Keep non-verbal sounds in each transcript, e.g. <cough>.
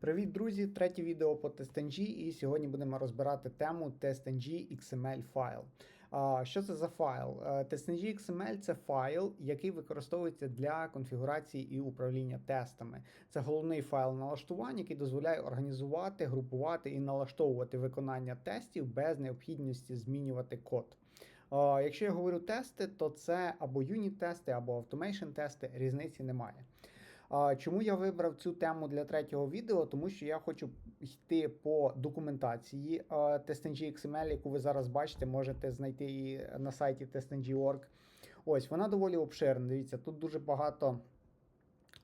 Привіт, друзі! Третє відео по TestNG і сьогодні будемо розбирати тему TestNG XML файл. Що це за файл? Е, TestNG XML це файл, який використовується для конфігурації і управління тестами. Це головний файл налаштувань, який дозволяє організувати, групувати і налаштовувати виконання тестів без необхідності змінювати код. Якщо я говорю тести, то це або юніт-тести, або автомейшн-тести, різниці немає. Чому я вибрав цю тему для третього відео? Тому що я хочу йти по документації TestNG XML, яку ви зараз бачите, можете знайти її на сайті testng.org. Ось вона доволі обширна. Дивіться, тут дуже багато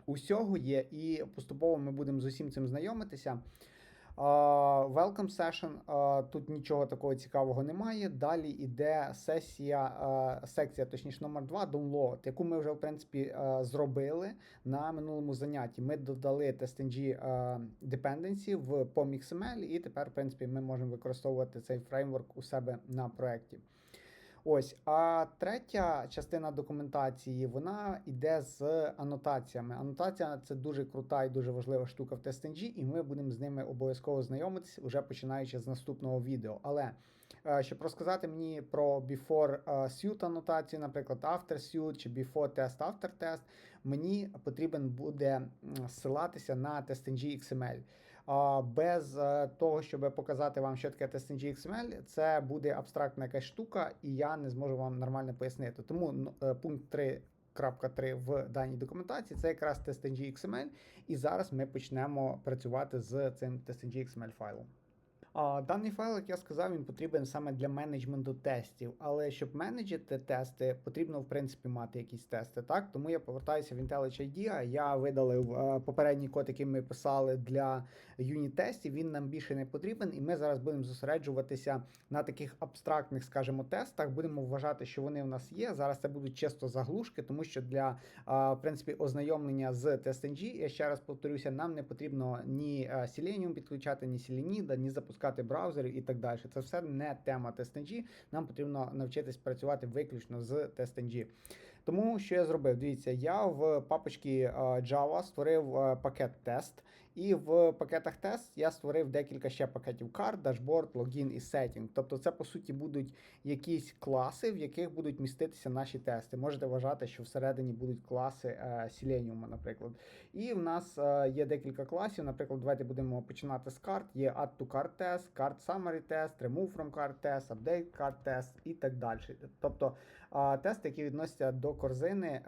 усього є, і поступово ми будемо з усім цим знайомитися. Welcome session. Тут нічого такого цікавого немає. Далі йде сесія, секція, точніше, номер 2 download, яку ми вже в принципі зробили на минулому занятті. Ми додали TestNG dependency в POM.XML, і тепер, в принципі, ми можемо використовувати цей фреймворк у себе на проєкті. Ось, а третя частина документації вона йде з анотаціями. Анотація це дуже крута і дуже важлива штука в TestNG, і ми будемо з ними обов'язково знайомитися вже починаючи з наступного відео. Але е, щоб розказати мені про before е, suite анотацію, наприклад, after suite чи before test, after test, мені потрібен буде ссилатися на TestNG XML. Без е, того, щоб показати вам, що таке TestNG XML, це буде абстрактна якась штука, і я не зможу вам нормально пояснити. Тому е, пункт 3. Крапка 3 в даній документації це якраз TestNG XML, і зараз ми почнемо працювати з цим TestNG XML файлом. Даний файл, як я сказав, він потрібен саме для менеджменту тестів. Але щоб менеджити тести, потрібно в принципі мати якісь тести. Так, тому я повертаюся в IntelliJ IDEA, Я видалив попередній код, який ми писали для юніт-тестів. Він нам більше не потрібен, і ми зараз будемо зосереджуватися на таких абстрактних, скажімо, тестах. Будемо вважати, що вони в нас є. Зараз це будуть чисто заглушки, тому що для в принципі ознайомлення з TestNG, я ще раз повторюся, нам не потрібно ні Selenium підключати, ні Selenida, ні запускати запускати браузери і так далі. Це все не тема TestNG, Нам потрібно навчитись працювати виключно з TestNG. Тому що я зробив? Дивіться, я в папочці Java створив пакет тест, і в пакетах тест я створив декілька ще пакетів карт, дашборд, логін і сеттінг. Тобто, це по суті будуть якісь класи, в яких будуть міститися наші тести. Можете вважати, що всередині будуть класи е, Selenium, наприклад. І в нас е, є декілька класів. Наприклад, давайте будемо починати з карт. Є Add to Card Test, Card Summary Test, Remove from Card Test, Update Card Test і так далі. Тобто тести, які відносяться до корзини,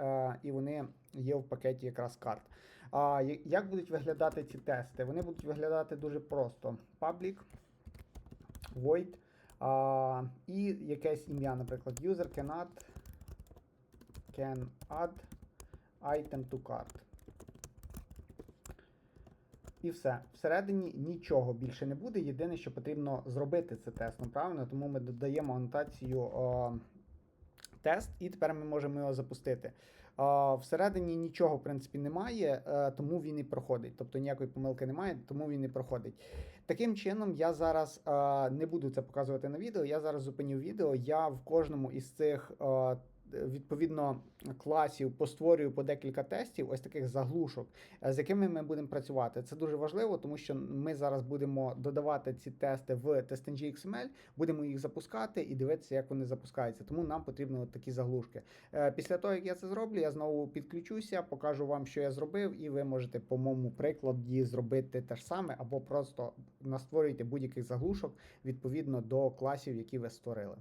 і вони є в пакеті якраз карт. А Як будуть виглядати ці тести? Вони будуть виглядати дуже просто: Public, void і якесь ім'я, наприклад, user can add, can add item to cart. І все. Всередині нічого більше не буде. Єдине, що потрібно зробити це тестом, правильно? Тому ми додаємо анотацію. Тест, і тепер ми можемо його запустити. Всередині нічого, в принципі, немає, е, тому він і проходить. Тобто ніякої помилки немає, тому він і проходить. Таким чином, я зараз е, не буду це показувати на відео. Я зараз зупиню відео. Я в кожному із цих е, відповідно класів постворюю по декілька тестів, ось таких заглушок, е, з якими ми будемо працювати. Це дуже важливо, тому що ми зараз будемо додавати ці тести в TestNG XML, будемо їх запускати і дивитися, як вони запускаються. Тому нам потрібні такі заглушки. Е, після того, як я це зроблю, я знову підключуся, покажу вам, що я зробив, і ви можете по моєму прикладі зробити те ж саме, або просто настворюйте будь-яких заглушок відповідно до класів, які ви створили.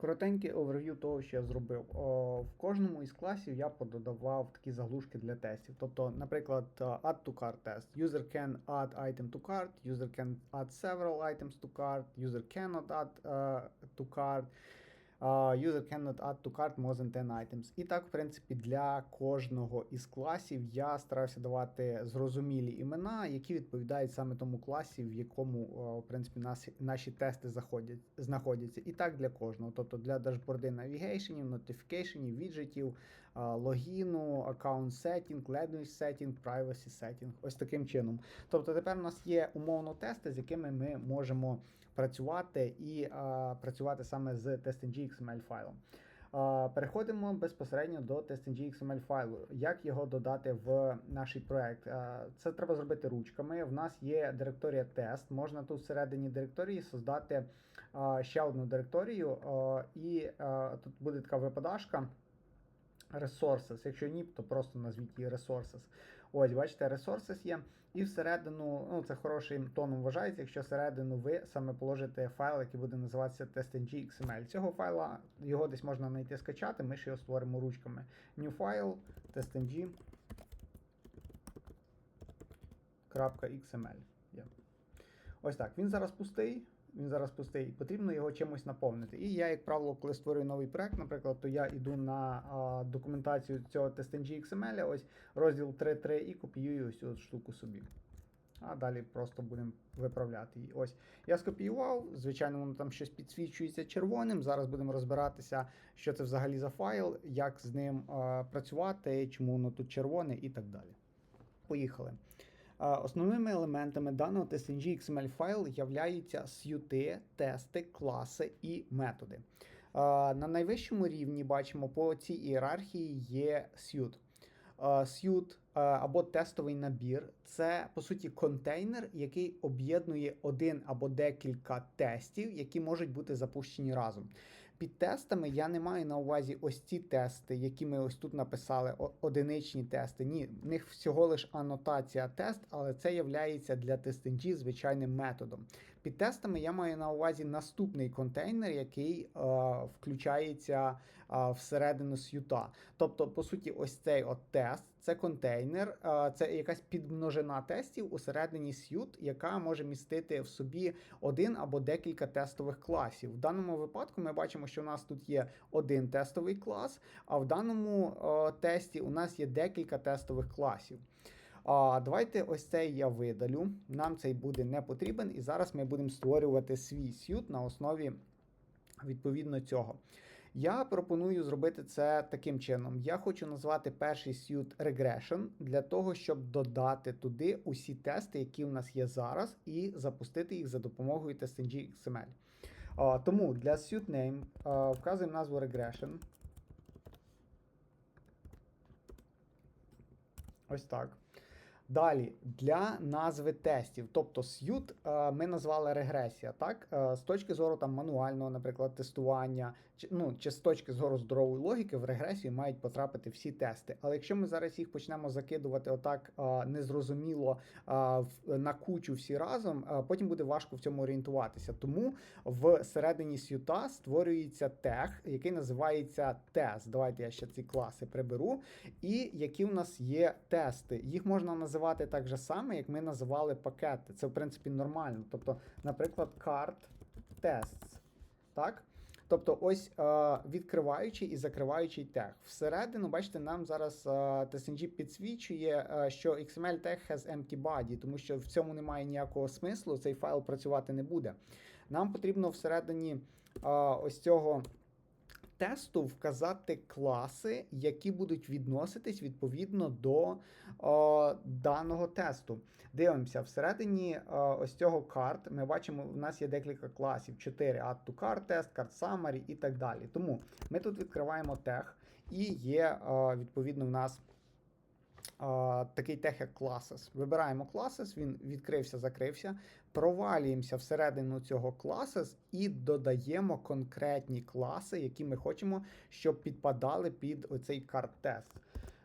Коротенький оверв'ю того, що я зробив. О, В кожному із класів я пододавав такі заглушки для тестів. Тобто, наприклад, add to cart test. User can add item to cart, user can add several items to cart, user cannot add uh, to cart user cannot add to cart more than 10 items. І так, в принципі, для кожного із класів я старався давати зрозумілі імена, які відповідають саме тому класі, в якому в принципі наші, наші тести заходять, знаходяться. І так для кожного. Тобто для дашборди навігейшенів, нотифікейшенів, віджитів, логіну, аккаунт сеттінг, language setting, privacy setting. Ось таким чином. Тобто тепер у нас є умовно тести, з якими ми можемо працювати і а, працювати саме з TestNG XML файлом. А, Переходимо безпосередньо до TestNG XML файлу. Як його додати в наш проект? А, Це треба зробити ручками. В нас є директорія тест. Можна тут всередині директорії создати а, ще одну директорію, а, і а, тут буде така випадашка. Resources. Якщо ні, то просто назвіть її Resources. Ось, бачите, Resources є. І всередину, ну це хорошим тоном вважається, якщо всередину ви саме положите файл, який буде називатися testng XML. Цього файла його десь можна знайти скачати, ми ще його створимо ручками. New file testng .xml. Ось так. Він зараз пустий. Він зараз пустий, потрібно його чимось наповнити. І я, як правило, коли створюю новий проект, наприклад, то я йду на а, документацію цього TestNG XML, ось розділ 3.3 і копіюю ось цю штуку собі. А далі просто будемо виправляти її. Ось я скопіював. Звичайно, воно там щось підсвічується червоним. Зараз будемо розбиратися, що це взагалі за файл, як з ним а, працювати, чому воно тут червоне і так далі. Поїхали. Основними елементами даного TestNG XML файл являються сюти, тести, класи і методи. На найвищому рівні бачимо по цій ієрархії є suite. Suite або тестовий набір це по суті контейнер, який об'єднує один або декілька тестів, які можуть бути запущені разом. Під тестами я не маю на увазі ось ці тести, які ми ось тут написали, одиничні тести. Ні, в них всього лиш анотація тест, але це є для TestNG звичайним методом. Під тестами я маю на увазі наступний контейнер, який е, включається е, всередину сюта. Тобто, по суті, ось цей от тест, це контейнер, е, це якась підмножина тестів усередині сют, яка може містити в собі один або декілька тестових класів. В даному випадку ми бачимо, що у нас тут є один тестовий клас, а в даному е, тесті у нас є декілька тестових класів. А давайте ось цей я видалю. Нам цей буде не потрібен, і зараз ми будемо створювати свій сют на основі відповідно цього. Я пропоную зробити це таким чином. Я хочу назвати перший suit regression для того, щоб додати туди усі тести, які у нас є зараз, і запустити їх за допомогою TestNG XML. А, Тому для suit name а, вказуємо назву regression. Ось так. Далі для назви тестів, тобто сют ми назвали регресія, так е, з точки зору там мануального, наприклад, тестування, чи ну чи з точки зору здорової логіки, в регресію мають потрапити всі тести. Але якщо ми зараз їх почнемо закидувати отак незрозуміло на кучу всі разом, потім буде важко в цьому орієнтуватися. Тому в середині сюта створюється тег, який називається тест. Давайте я ще ці класи приберу. І які в нас є тести. Їх можна називати так же саме, як ми називали пакети. Це в принципі нормально. Тобто, наприклад, card tests. Так? Тобто, ось е, відкриваючий і закриваючий тег. Всередину, бачите, нам зараз е, TSNG підсвічує, е, що XML тег has empty body, тому що в цьому немає ніякого смислу, цей файл працювати не буде. Нам потрібно всередині ось цього тесту вказати класи, які будуть відноситись відповідно до о, даного тесту. Дивимося, всередині о, ось цього карт ми бачимо, у нас є декілька класів: 4 Add to card test, card summary і так далі. Тому ми тут відкриваємо тег, і є о, відповідно в нас такий тех як Classes. Вибираємо Classes, він відкрився, закрився, провалюємося всередину цього Classes і додаємо конкретні класи, які ми хочемо, щоб підпадали під оцей карт-тест.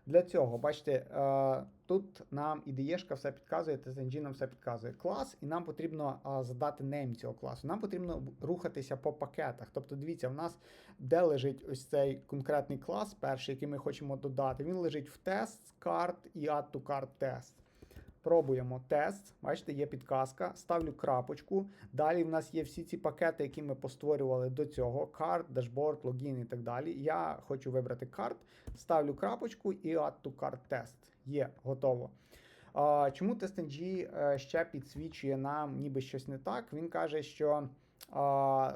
Для цього, бачите, е, тут нам ідеєшка все підказує, TestNG нам все підказує клас, і нам потрібно задати name цього класу. Нам потрібно рухатися по пакетах. Тобто, дивіться, в нас де лежить ось цей конкретний клас, перший, який ми хочемо додати. Він лежить в тест, карт і add to cart test. Пробуємо тест. Бачите, є підказка. Ставлю крапочку. Далі в нас є всі ці пакети, які ми постворювали до цього: карт, дашборд, логін і так далі. Я хочу вибрати карт, ставлю крапочку і add to card test. Є, готово. Чому TestNG е, ще підсвічує нам ніби щось не так? Він каже, що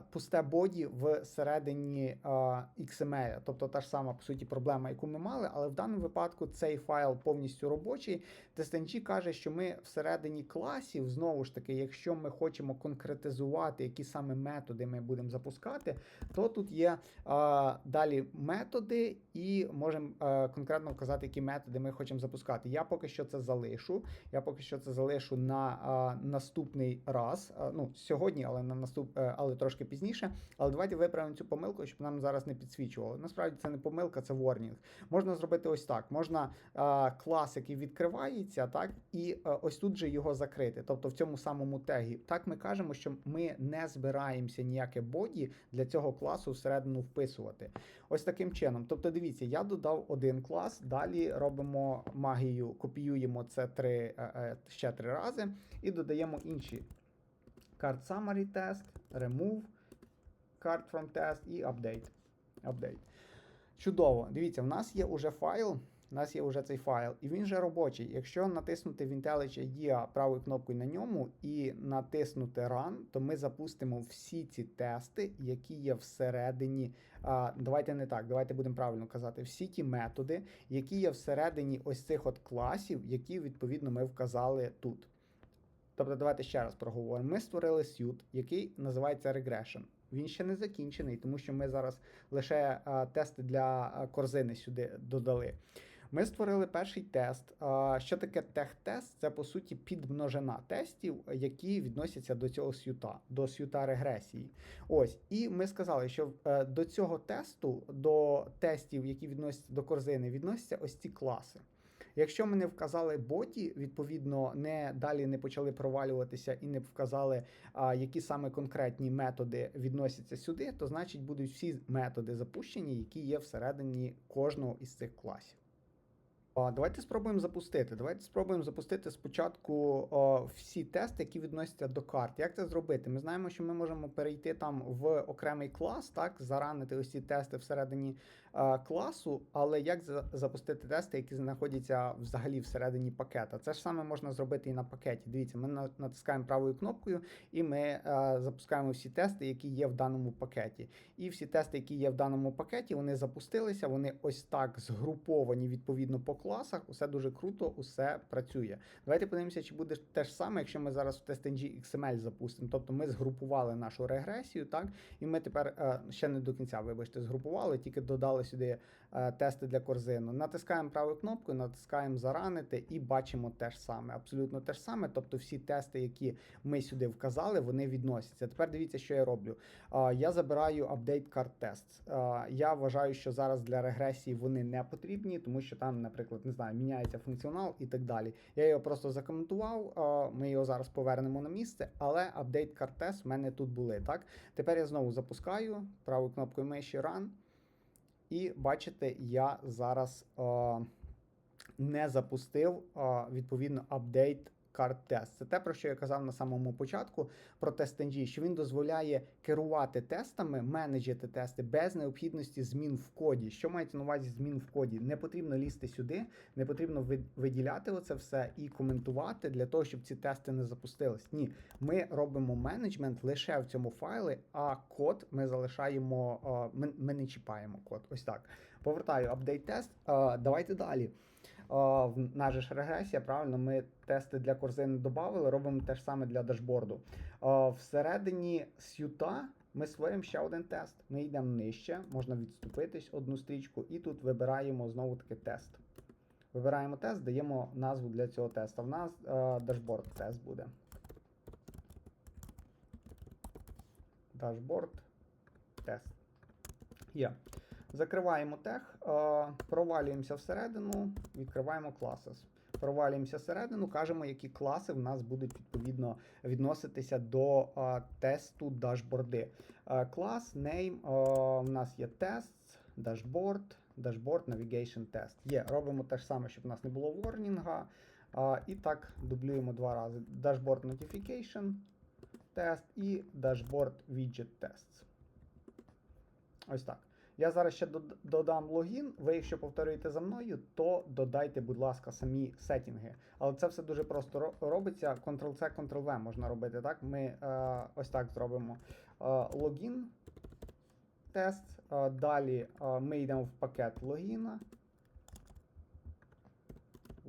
пусте боді всередині а, XML. Тобто та ж сама по суті проблема, яку ми мали, але в даному випадку цей файл повністю робочий. TestNG каже, що ми всередині класів, знову ж таки, якщо ми хочемо конкретизувати, які саме методи ми будемо запускати, то тут є далі методи, і можемо конкретно вказати, які методи ми хочемо запускати. Я поки що це залишу. Я поки що це залишу на наступний раз. Ну, сьогодні, але на наступ, е, але трошки пізніше. Але давайте виправимо цю помилку, щоб нам зараз не підсвічувало. Насправді це не помилка, це ворнінг. Можна зробити ось так: можна а, клас, який відкривається, так, і а, ось тут же його закрити. Тобто в цьому самому тегі. Так ми кажемо, що ми не збираємося ніяке боді для цього класу всередину вписувати. Ось таким чином. Тобто, дивіться, я додав один клас, далі робимо магію, копіюємо це три, е, е, ще три рази і додаємо інші. Card summary test, remove, card from test і update. update. Чудово. Дивіться, в нас є уже файл. У нас є вже цей файл, і він вже робочий. Якщо натиснути в IntelliJ IDEA правою кнопкою на ньому і натиснути Run, то ми запустимо всі ці тести, які є всередині. А, Давайте не так, давайте будемо правильно казати. Всі ті методи, які є всередині ось цих от класів, які відповідно ми вказали тут. Тобто, давайте ще раз проговоримо. Ми створили сют, який називається Regression. Він ще не закінчений, тому що ми зараз лише а, тести для а, корзини сюди додали. Ми створили перший тест. А, Що таке тех-тест? Це по суті підмножина тестів, які відносяться до цього сюта, до сюта регресії. Ось, і ми сказали, що е, до цього тесту, до тестів, які відносяться до корзини, відносяться ось ці класи. Якщо ми не вказали боті, відповідно, не далі не почали провалюватися і не вказали, а, які саме конкретні методи відносяться сюди, то значить будуть всі методи запущені, які є всередині кожного із цих класів. Давайте спробуємо запустити. Давайте спробуємо запустити спочатку о, всі тести, які відносяться до карт. Як це зробити? Ми знаємо, що ми можемо перейти там в окремий клас, так, заранити ось тести всередині класу, але як за- запустити тести, які знаходяться взагалі всередині пакета? Це ж саме можна зробити і на пакеті. Дивіться, ми натискаємо правою кнопкою, і ми а, запускаємо всі тести, які є в даному пакеті. І всі тести, які є в даному пакеті, вони запустилися, вони ось так згруповані відповідно по класах. Усе дуже круто, усе працює. Давайте подивимося, чи буде те ж саме, якщо ми зараз в TestNG XML запустимо. Тобто ми згрупували нашу регресію, так, і ми тепер е, ще не до кінця, вибачте, згрупували, тільки додали сюди е, тести для корзину. Натискаємо правою кнопкою, натискаємо заранити і бачимо те ж саме. Абсолютно те ж саме. Тобто всі тести, які ми сюди вказали, вони відносяться. Тепер дивіться, що я роблю. Я забираю update card test. А, Я вважаю, що зараз для регресії вони не потрібні, тому що там, наприклад, не знаю, міняється функціонал і так далі. Я його просто закоментував. Ми його зараз повернемо на місце, але update card test в мене тут були. Так, тепер я знову запускаю правою кнопкою миші Run. І бачите, я зараз е, не запустив е, відповідно апдейт карт тест. Це те, про що я казав на самому початку про TestNG, що він дозволяє керувати тестами, менеджити тести без необхідності змін в коді. Що мається на увазі змін в коді? Не потрібно лізти сюди, не потрібно ви- виділяти оце все і коментувати для того, щоб ці тести не запустились. Ні, ми робимо менеджмент лише в цьому файлі, а код ми залишаємо, ми, не чіпаємо код. Ось так. Повертаю апдейт тест. Давайте далі. В нас ж регресія, правильно, ми тести для корзини додали, робимо те ж саме для дашборду. Всередині сюта ми створюємо ще один тест. Ми йдемо нижче, можна відступитись одну стрічку, і тут вибираємо знову таки тест. Вибираємо тест, даємо назву для цього теста. В нас е, дашборд тест буде. Дашборд тест. Є. Закриваємо тех, е, провалюємося всередину, відкриваємо classes. Провалюємося всередину, кажемо, які класи в нас будуть відповідно відноситися до е, тесту дашборди. Е, клас, name, е, в нас є тест, дашборд, дашборд, navigation test. Є, робимо те ж саме, щоб у нас не було ворнінга. Е, і так дублюємо два рази. Dashboard notification тест і dashboard widget tests. Ось так. Я зараз ще додам логін. Ви, якщо повторюєте за мною, то додайте, будь ласка, самі сетінги. Але це все дуже просто робиться. Ctrl-C, Ctrl-V можна робити. Так, ми е, ось так зробимо е, логін тест. Е, далі е, ми йдемо в пакет логіна.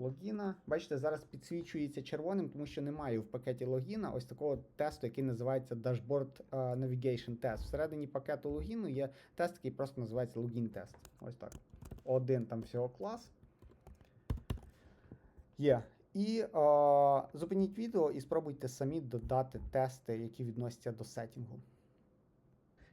Логіна. Бачите, зараз підсвічується червоним, тому що немає в пакеті логіна ось такого тесту, який називається Dashboard е, Navigation Test. Всередині пакету логіну є тест, який просто називається логін тест. Ось так. Один там всього клас. Є. І е, зупиніть відео і спробуйте самі додати тести, які відносяться до сетінгу.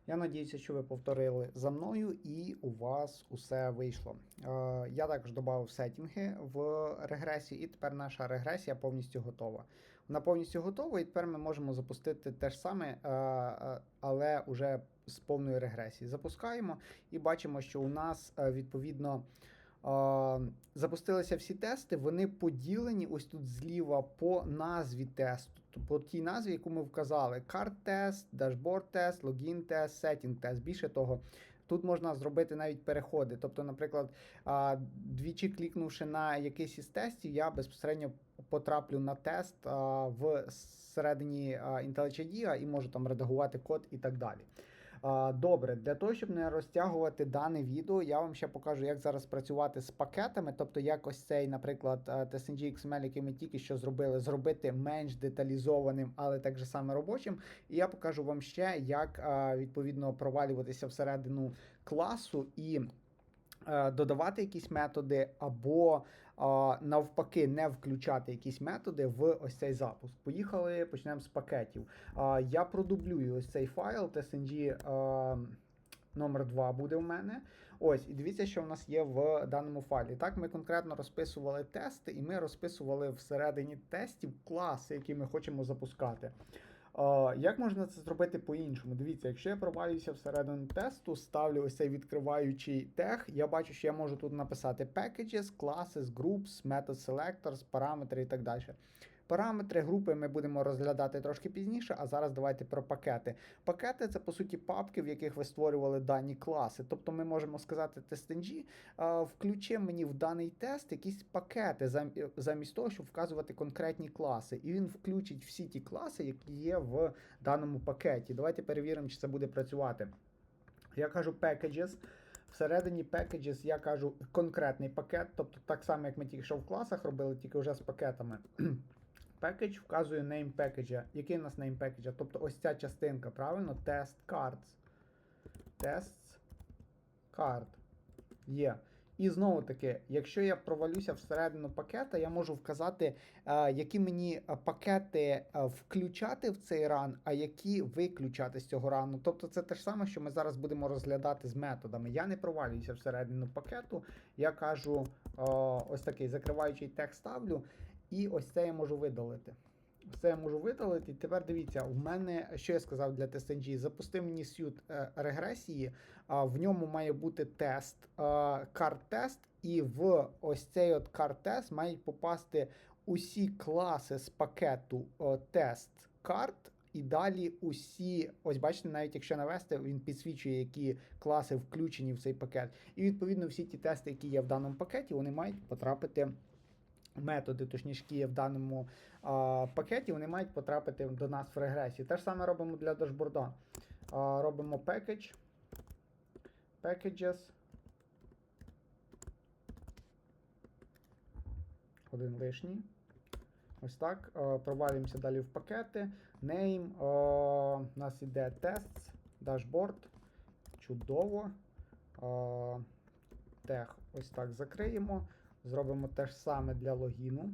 Я надіюся, що ви повторили за мною і у вас усе вийшло. Е, я також додав сетінги в регресії, і тепер наша регресія повністю готова. Вона повністю готова, і тепер ми можемо запустити те ж саме, е, е, але вже з повної регресії. Запускаємо і бачимо, що у нас відповідно. Запустилися всі тести, вони поділені ось тут зліва по назві тесту, по тій назві, яку ми вказали: карт-тест, дашборд-тест, логін-тест, сетінг-тест. Більше того, тут можна зробити навіть переходи. Тобто, наприклад, двічі клікнувши на якийсь із тестів, я безпосередньо потраплю на тест в середині IntelliJ і можу там редагувати код і так далі. Добре, для того, щоб не розтягувати дане відео, я вам ще покажу, як зараз працювати з пакетами. Тобто, як ось цей, наприклад, е, TSNG XML, який ми тільки що зробили, зробити менш деталізованим, але так же саме робочим. І я покажу вам ще, як е, відповідно провалюватися всередину класу і е, додавати якісь методи, або а, навпаки не включати якісь методи в ось цей запуск. Поїхали, почнемо з пакетів. А, Я продублюю ось цей файл TSNG а, номер 2 буде в мене. Ось, і дивіться, що в нас є в даному файлі. Так, ми конкретно розписували тести, і ми розписували всередині тестів класи, які ми хочемо запускати. Як можна це зробити по-іншому? Дивіться, якщо я провалююся всередину тесту, ставлю ось цей відкриваючий тег, я бачу, що я можу тут написати packages, classes, groups, method selectors, параметри і так далі. Параметри групи ми будемо розглядати трошки пізніше, а зараз давайте про пакети. Пакети це по суті папки, в яких ви створювали дані класи. Тобто ми можемо сказати TestNG, е, включи мені в даний тест якісь пакети замість того, щоб вказувати конкретні класи. І він включить всі ті класи, які є в даному пакеті. Давайте перевіримо, чи це буде працювати. Я кажу packages. Всередині packages я кажу конкретний пакет, тобто так само, як ми тільки що в класах робили, тільки вже з пакетами. Package вказує name package. Який у нас name package? Тобто ось ця частинка, правильно? Test cards. Tests card. Є. І знову таки, якщо я провалюся всередину пакета, я можу вказати, е, які мені е, пакети е, включати в цей ран, а які виключати з цього рану. Тобто це те ж саме, що ми зараз будемо розглядати з методами. Я не провалююся всередину пакету. Я кажу ось такий закриваючий текст ставлю, і ось це я можу видалити. Все я можу видалити. І тепер дивіться, в мене, що я сказав для TestNG, запустив мені сют е, регресії, в ньому має бути тест, карт-тест, і в ось цей от карт-тест мають попасти усі класи з пакету е, тест карт. І далі усі, ось бачите, навіть якщо навести, він підсвічує, які класи включені в цей пакет. І відповідно всі ті тести, які є в даному пакеті, вони мають потрапити методи, точніше, в даному а, пакеті, вони мають потрапити до нас в регресію. Те ж саме робимо для дашборда. А, робимо package, packages. Один лишній. Ось так. А, провалюємося далі в пакети. Name. А, у нас іде tests, dashboard. Чудово. А, тег ось так закриємо. Зробимо те ж саме для логіну.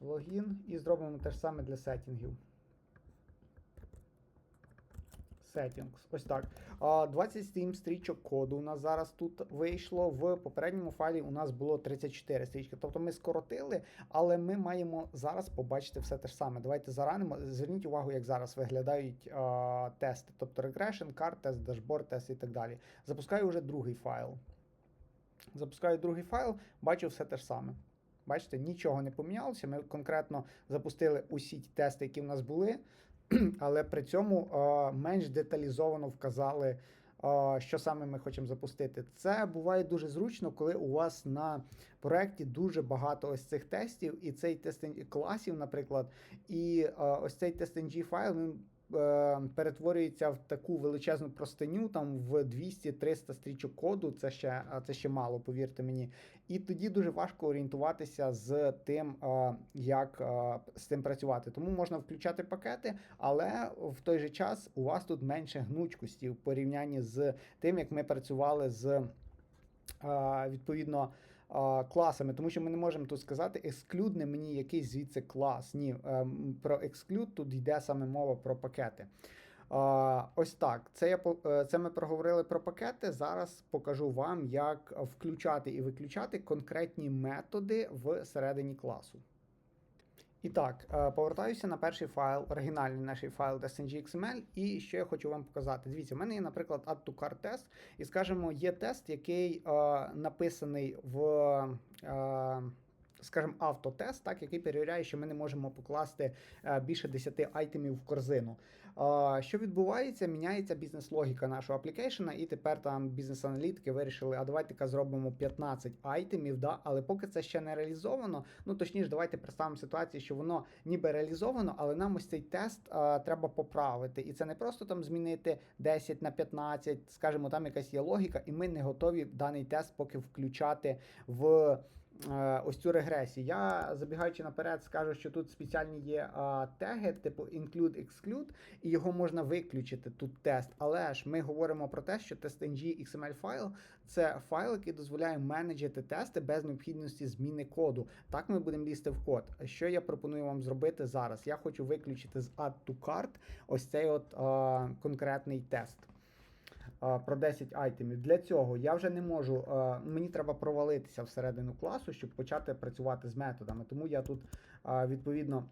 Логін і зробимо те ж саме для сеттінгів. Settings. Ось так. 27 стрічок коду у нас зараз тут вийшло. В попередньому файлі у нас було 34 стрічки. Тобто ми скоротили, але ми маємо зараз побачити все те ж саме. Давайте заранимо. Зверніть увагу, як зараз виглядають а, тести. Тобто regression, card тест, dashboard тест і так далі. Запускаю вже другий файл. Запускаю другий файл, бачу все те ж саме. Бачите, нічого не помінялося. Ми конкретно запустили усі ті тести, які в нас були. <clears throat> але при цьому е, менш деталізовано вказали, е, що саме ми хочемо запустити. Це буває дуже зручно, коли у вас на проєкті дуже багато ось цих тестів, і цей тест класів, наприклад, і е, ось цей TestNG файл він перетворюється в таку величезну простиню, там в 200-300 стрічок коду. Це ще це ще мало, повірте мені. І тоді дуже важко орієнтуватися з тим, е, як е, з цим працювати. Тому можна включати пакети, але в той же час у вас тут менше гнучкості в порівнянні з тим, як ми працювали з е, відповідно. Класами, тому що ми не можемо тут сказати ексклюдне мені якийсь звідси клас. Ні, ем, про ексклюд тут йде саме мова про пакети. Ось так. Це я е, це ми проговорили про пакети. Зараз покажу вам, як включати і виключати конкретні методи всередині класу. І так, е, повертаюся на перший файл, оригінальний наш файл .xml, і що я хочу вам показати. Дивіться, в мене є, наприклад, add to cart тест, і скажімо, є тест, який е, написаний в. Е, Скажімо, автотест, так, який перевіряє, що ми не можемо покласти е, більше 10 айтемів в корзину. Що відбувається? Міняється бізнес-логіка нашого аплікейшена, і тепер там бізнес-аналітики вирішили, а давайте-ка зробимо 15 айтемів, да? але поки це ще не реалізовано, ну точніше, давайте представимо ситуацію, що воно ніби реалізовано, але нам ось цей тест е, треба поправити. І це не просто там змінити 10 на 15, скажімо, там якась є логіка, і ми не готові даний тест поки включати в. Е, ось цю регресію. Я забігаючи наперед, скажу, що тут спеціальні є а, теги, типу include, exclude, і його можна виключити тут тест. Але ж ми говоримо про те, що TestNG XML файл це файл, який дозволяє менеджити тести без необхідності зміни коду. Так ми будемо лізти в код. Що я пропоную вам зробити зараз? Я хочу виключити з Add to Cart ось цей от а, конкретний тест про 10 айтемів. Для цього я вже не можу, мені треба провалитися всередину класу, щоб почати працювати з методами. Тому я тут відповідно.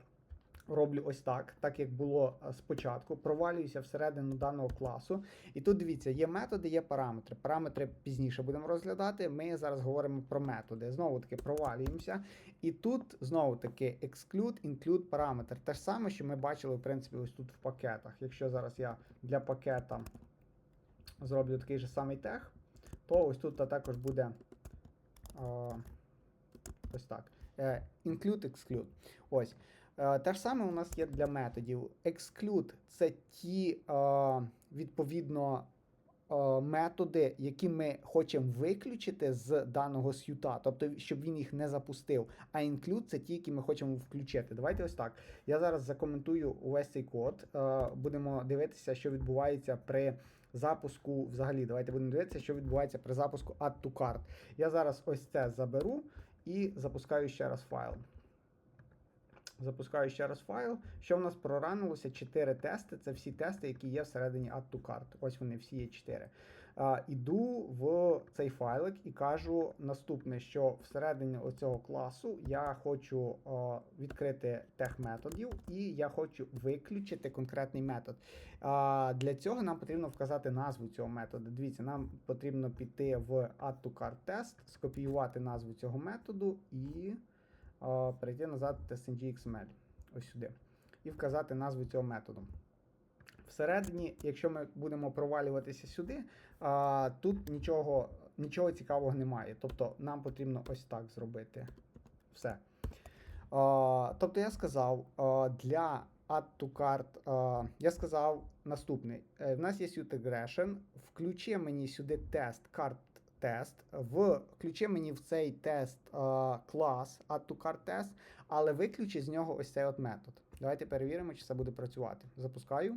Роблю ось так, так як було спочатку. Провалююся всередину даного класу. І тут дивіться, є методи, є параметри. Параметри пізніше будемо розглядати. Ми зараз говоримо про методи. Знову таки провалюємося. І тут знову таки exclude, include параметр. Те ж саме, що ми бачили, в принципі, ось тут в пакетах. Якщо зараз я для пакета зроблю такий же самий тег, то ось тут також буде а, ось так. Е, Include, exclude. Ось. Е, Те ж саме у нас є для методів. Exclude це ті, відповідно, методи, які ми хочемо виключити з даного сюта, тобто, щоб він їх не запустив. А include це ті, які ми хочемо включити. Давайте ось так. Я зараз закоментую увесь цей код. Е, Будемо дивитися, що відбувається при запуску. Взагалі, давайте будемо дивитися, що відбувається при запуску Add to Cart. Я зараз ось це заберу і запускаю ще раз файл. Запускаю ще раз файл. Що в нас проранилося? 4 тести. Це всі тести, які є всередині Add to Cart. Ось вони всі є 4. Іду в цей файлик і кажу наступне: що всередині оцього класу я хочу відкрити тег методів і я хочу виключити конкретний метод. Для цього нам потрібно вказати назву цього методу. Дивіться, нам потрібно піти в Add to Cart test, скопіювати назву цього методу і перейти назад в TestNG.xml. Ось сюди. І вказати назву цього методу. Всередині, якщо ми будемо провалюватися сюди, а, тут нічого, нічого цікавого немає. Тобто нам потрібно ось так зробити. Все. А, тобто я сказав, для add to cart, я сказав наступне. Е, В нас є suit aggression, включи мені сюди тест cart тест, включи мені в цей тест клас add to cart test, але виключи з нього ось цей от метод. Давайте перевіримо, чи це буде працювати. Запускаю.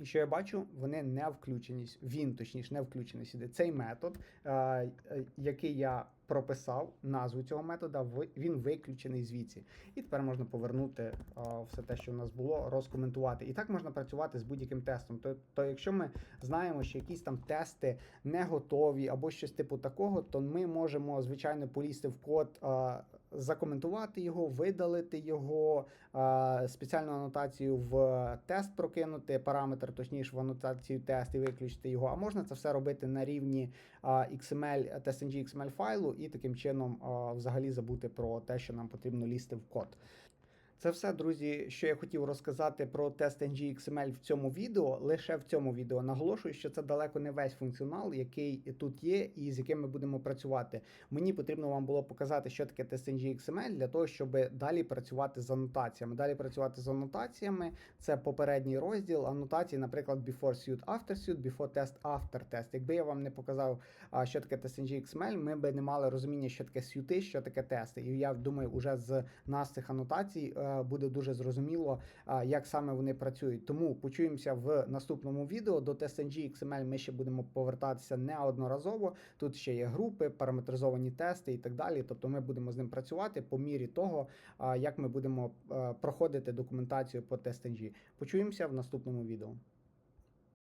І що я бачу, вони не включені. Він, точніше, не включений сюди. Цей метод, е, е, який я прописав, назву цього метода, він виключений звідси. І тепер можна повернути е, все те, що в нас було, розкоментувати. І так можна працювати з будь-яким тестом. То, то якщо ми знаємо, що якісь там тести не готові або щось типу такого, то ми можемо, звичайно, полізти в код. Закоментувати його, видалити його, спеціальну анотацію в тест прокинути, параметр, точніше, в анотацію тест і виключити його. А можна це все робити на рівні XML, TestNG XML файлу і таким чином взагалі забути про те, що нам потрібно лізти в код. Це все, друзі, що я хотів розказати про тест NG-XML в цьому відео. Лише в цьому відео наголошую, що це далеко не весь функціонал, який тут є, і з яким ми будемо працювати. Мені потрібно вам було показати, що таке тест NG-XML, для того, щоб далі працювати з анотаціями. Далі працювати з анотаціями це попередній розділ анотації, наприклад, before suit, after suit, before test, after test. Якби я вам не показав, що таке тест NG-XML, ми би не мали розуміння, що таке сюти, що таке тести. І я думаю, уже з нас цих анотацій е, буде дуже зрозуміло, як саме вони працюють. Тому почуємося в наступному відео. До TestNG XML ми ще будемо повертатися неодноразово. Тут ще є групи, параметризовані тести і так далі. Тобто ми будемо з ним працювати по мірі того, як ми будемо е, проходити документацію по TestNG. Почуємося в наступному відео.